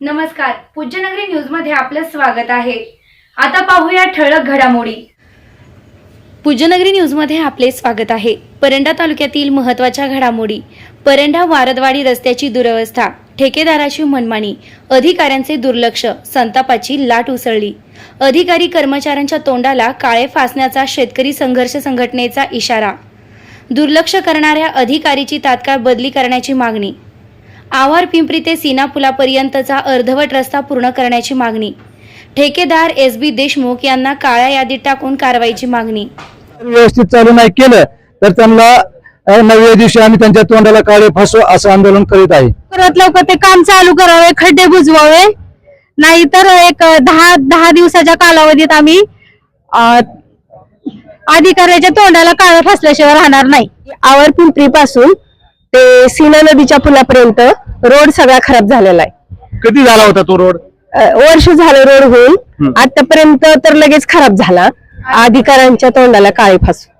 नमस्कार पूज्यनगरी न्यूजमध्ये आपलं स्वागत आहे. आता पाहूया ठळक घडामोडी. पूज्यनगरी न्यूजमध्ये आपले स्वागत आहे. परंडा तालुक्यातील महत्त्वाच्या घडामोडी. परंडा वारदवाडी रस्त्याची दुरवस्था ठेकेदाराची मनमानी अधिकाऱ्यांचे दुर्लक्ष संतापाची लाट उसळली. अधिकारी कर्मचाऱ्यांच्या तोंडाला काळे फासण्याचा शेतकरी संघर्ष संघटनेचा इशारा. दुर्लक्ष करणाऱ्या अधिकारीची तात्काळ बदली करण्याची मागणी आवार पिंपरी ते सीना पुलापर्यंतचा अर्धवट रस्ता पूर्ण करण्याची मागणी. ठेकेदार एस बी देशमुख यांना काळ्या यादीत टाकून कारवाईची मागणी. व्यवस्थित चालू नाही केलं तर त्यांना नवव्या दिवशी आम्ही त्यांच्या तोंडाला काळे फासो असं आंदोलन करीत आहे. लवकरात लवकर ते काम चालू करावे खड्डे बुजवावे. नाहीतर एक दहा दहा दिवसाच्या कालावधीत आम्ही अधिकाऱ्याच्या तोंडाला काळं फासल्याशिवाय राहणार नाही. आवर पिंपरी पासून ते सीना नदीच्या पुलापर्यंत रोड सगळा खराब झालेला आहे. कधी झाला होता तो रोड? अं, वर्ष झालं रोड होऊन. हम्म. आतापर्यंत तर लगेच खराब झाला. अधिकाऱ्यांच्या तोंडाला काळे फासू.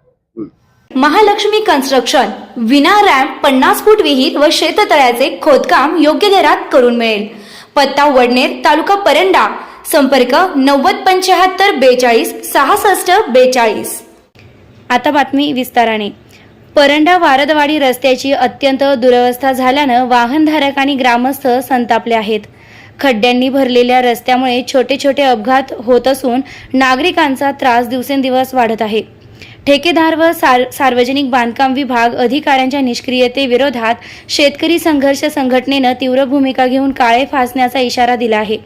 महालक्ष्मी कन्स्ट्रक्शन विना रॅम्प पन्नास फूट विहीर व शेततळ्याचे खोदकाम योग्य दरात करून मिळेल. पत्ता वडनेर तालुका परंडा. संपर्क नव्वद पंच्याहत्तर बेचाळीस सहासष्ट बेचाळीस. आता बातमी विस्ताराने. परंडा वारदवाडी रस्त्याची अत्यंत दुरवस्था झाल्यानं वाहनधारक आणि ग्रामस्थ संतापले आहेत. खड्ड्यांनी भरलेल्या रस्त्यामुळे छोटे छोटे अपघात होत असून नागरिकांचा त्रास दिवसेंदिवस वाढत आहे. ठेकेदार व सार सार्वजनिक बांधकाम विभाग अधिकाऱ्यांच्या निष्क्रियतेविरोधात शेतकरी संघर्ष संघटनेनं तीव्र भूमिका घेऊन काळे फासण्याचा इशारा दिला आहे.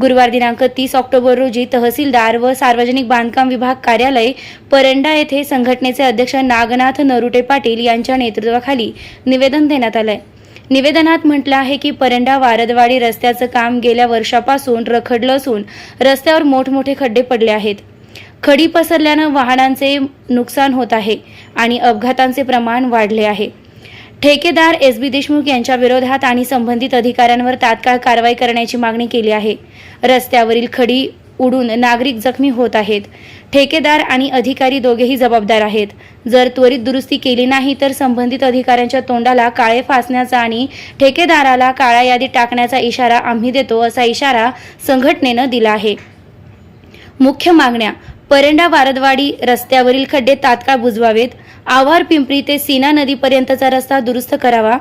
गुरुवार दिनांक तीस ऑक्टोबर रोजी तहसीलदार व सार्वजनिक बांधकाम विभाग कार्यालय परंडा येथे संघटनेचे अध्यक्ष नागनाथ नरुटे पाटील यांच्या नेतृत्वाखाली निवेदन देण्यात आलंय. निवेदनात म्हटलं आहे की परंडा वारदवाडी रस्त्याचं काम गेल्या वर्षापासून रखडलं असून रस्त्यावर मोठमोठे खड्डे पडले आहेत. खडी पसरल्यानं वाहनांचे नुकसान होत आहे आणि अपघातांचे प्रमाण वाढले आहे. ठेकेदार एस बी देशमुख यांच्या विरोधात आणि संबंधित अधिकाऱ्यांवर तात्काळ कारवाई करण्याची मागणी केली आहे. रस्त्यावरील खडी उडून नागरिक जखमी होत आहेत. ठेकेदार आणि अधिकारी दोघेही जबाबदार आहेत. जर त्वरित दुरुस्ती केली नाही तर संबंधित अधिकाऱ्यांच्या तोंडाला काळे फासण्याचा आणि ठेकेदाराला काळ्या यादीत टाकण्याचा इशारा आम्ही देतो असा इशारा संघटनेनं दिला आहे. मुख्य मागण्या परंडा वारदवाडी रस्त्यावरील खड्डे तात्काळ बुजवावेत. आवार पिंपरी ते सीना नदीपर्यंतचा रस्ता दुरुस्त करावा.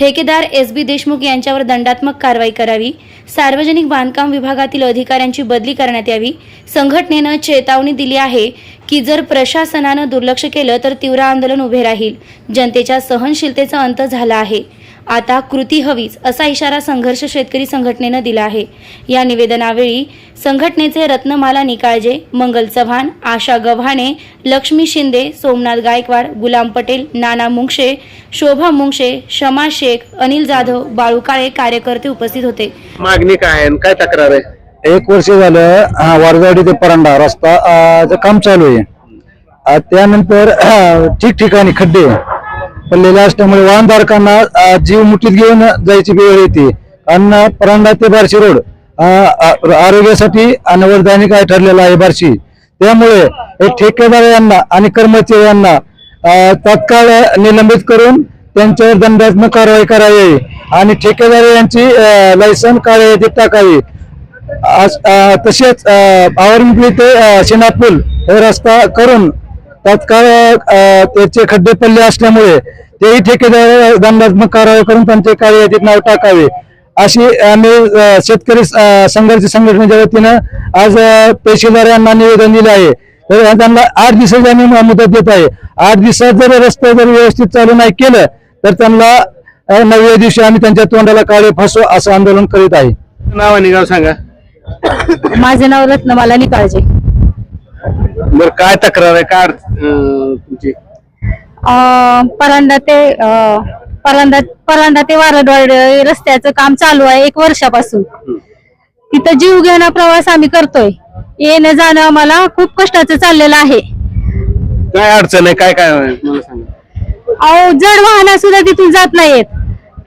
ठेकेदार एस बी देशमुख यांच्यावर दंडात्मक कारवाई करावी. सार्वजनिक बांधकाम विभागातील अधिकाऱ्यांची बदली करण्यात यावी. संघटनेनं चेतावणी दिली आहे की जर प्रशासनानं दुर्लक्ष केलं तर तीव्र आंदोलन उभे राहील. जनतेच्या सहनशीलतेचा अंत झाला आहे. आता कृती हवीच असा इशारा संघर्ष शेतकरी संघटनेनं दिला आहे. या निवेदनावेळी संघटनेचे रत्नमाला निकाळजे मंगल चव्हाण आशा गव्हाणे लक्ष्मी शिंदे सोमनाथ गायकवाड गुलाम पटेल नाना मुंगशे शोभा मुंगशे शमा शेख अनिल जाधव बाळू काळे कार्यकर्ते उपस्थित होते. मागणी काय काय तक्रार आहे? एक वर्ष झालं वारदवाडी ते परंडा रस्ता काम चालू आहे. त्यानंतर ठिकठिकाणी खड्डे. पडलेले असल्यामुळे वाहनधारकांना जीव मुठीत घेऊन जायची वेळ येते. आणि परंडा ते बार्शी रोड आरोग्यासाठी आणि वरदानी काय ठरलेला आहे बार्शी? त्यामुळे ठेकेदार यांना आणि कर्मचारी यांना तत्काळ तात्काळ निलंबित करून त्यांच्यावर दंडात्मक कारवाई करावी आणि ठेकेदार यांची लायसन काळे यादीत टाकावी. तसेच आवरपिंपरी ते शेणापूल शिनापूल हे रस्ता करून तात्काळ त्याचे खड्डे पडले असल्यामुळे तेही ठेकेदार दंडात्मक कारवाई करून त्यांचे कार्य यादीत नाव टाकावे. अशी आम्ही शेतकरी संघर्ष संघटनेच्या वतीनं आज तहसीलदार यांना निवेदन दिले आहे. तर त्यांना आठ दिवसाची आम्ही मुदत देत आहे आठ दिवसात जर रस्ता जर व्यवस्थित चालू नाही केलं तर त्यांना नवव्या दिवशी आम्ही त्यांच्या तोंडाला काळे फासो असं आंदोलन करीत आहे. नाव आणि गाव सांगा. माझे नाव रत्नमाला निकाळजे बरं काय तक्रार आहे? काय अं, तुमची? अं, परांडा ते अं, परांडा परांडा ते वारडवाड रस्त्याचं काम चालू आहे एक वर्षापासून. तिथं जीव घेणा प्रवास आम्ही करतोय. येणं जाणं आम्हाला खूप कष्टाचं चाललेलं आहे. काय अडचण आहे? काय काय आहे? मला सांगा. अहो जड वाहन सुद्धा तिथून जात नाहीयेत.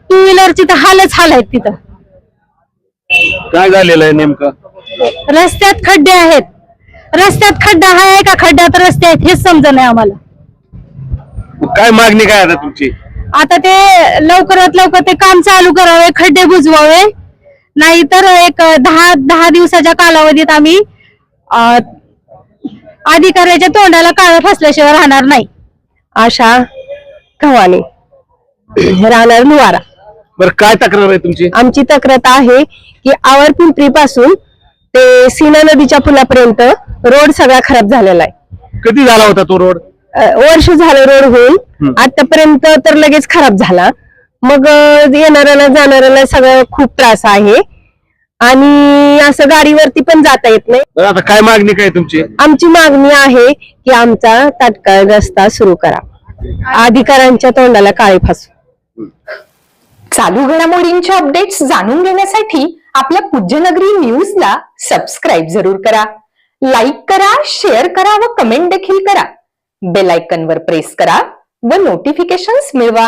टू व्हीलरची तर हालच हाल आहेत तिथं. काय झालेलं आहे नेमकं? रस्त्यात खड्डे आहेत. रस्त्यात खड्डा आहे का खड्ड्यात रस्ते आहेत हेच समजत नाही आम्हाला. काय मागणी काय आता तुमची? आता ते लवकरात लवकर ते काम चालू करावे खड्डे बुजवावे. नाहीतर एक दहा दहा दिवसाच्या कालावधीत आम्ही अधिकाऱ्याच्या तोंडाला काळं फासल्याशिवाय राहणार नाही. आशा गव्हाणे राहणार लुवारा बरं काय तक्रार आहे तुमची? आमची तक्रार आहे की आवर पिंपरी पासून ते सीना नदीच्या पुलापर्यंत रोड सगळा खराब झालेला आहे. कधी झाला होता तो रोड? अ, वर्ष झालं रोड होऊन आतापर्यंत तर लगेच खराब झाला. मग अ, येणाऱ्याला जाणाऱ्याला सगळं खूप त्रास आहे. आणि असं गाडीवरती पण जाता येत नाही. आता काय मागणी काय तुमची? आमची मागणी आहे की आमचा तात्काळ रस्ता सुरू करा. अधिकाऱ्यांच्या तोंडाला काळे फासू. चालू घडामोडींचे अपडेट्स जाणून घेण्यासाठी आपल्या पूज्यनगरी न्यूजला सबस्क्राईब जरूर करा. लाईक करा शेअर करा व कमेंट देखील करा. बेल प्रेस करा व नोटिफिकेशन्स मिळवा.